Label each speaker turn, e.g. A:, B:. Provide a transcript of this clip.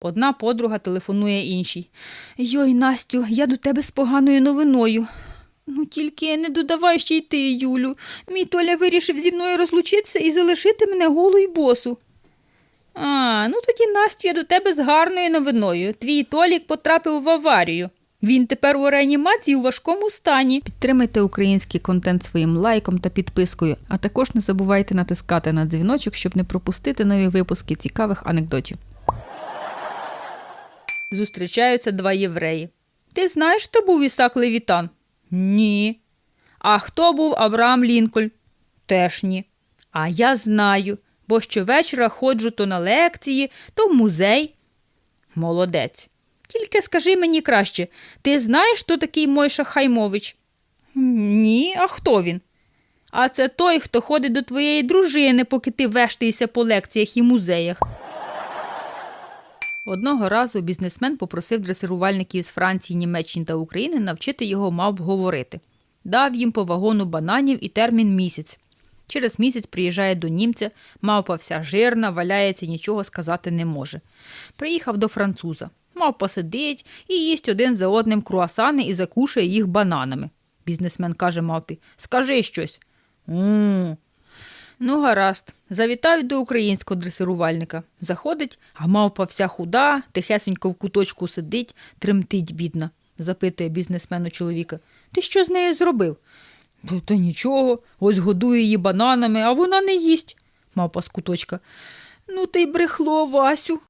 A: Одна подруга телефонує іншій. Йой, Настю, я до тебе з поганою новиною. Ну, тільки не додавай ще й ти, Юлю. Мій Толя вирішив зі мною розлучитися і залишити мене голу й босу. А, ну тоді, Настю, я до тебе з гарною новиною. Твій Толік потрапив в аварію. Він тепер у реанімації у важкому стані. Підтримайте український контент своїм лайком та підпискою, а також не забувайте натискати на дзвіночок, щоб не пропустити нові випуски цікавих анекдотів. Зустрічаються два євреї. Ти знаєш, хто був Ісак Левітан? Ні. А хто був Авраам Лінкольн? Теж ні. А я знаю, бо щовечора ходжу то на лекції, то в музей. Молодець. Тільки скажи мені краще, ти знаєш, хто такий Мойша Хаймович? Ні, а хто він? А це той, хто ходить до твоєї дружини, поки ти вештаєшся по лекціях і музеях. Одного разу бізнесмен попросив дресирувальників з Франції, Німеччини та України навчити його мавп говорити. Дав їм по вагону бананів і термін місяць. Через місяць приїжджає до німця, мавпа вся жирна, валяється, нічого сказати не може. Приїхав до француза. Мавпа сидить і їсть один за одним круасани і закушує їх бананами. Бізнесмен каже мавпі: Скажи щось. «М, Ну, гаразд, завітав до українського дресирувальника. Заходить, а мавпа вся худа, тихесенько в куточку сидить, тремтить бідна, запитує бізнесмен у чоловіка. Ти що з нею зробив? «Та- нічого, ось годує її бананами, а вона не їсть. Мавпа з куточка. Ну ти й брехло, Васю.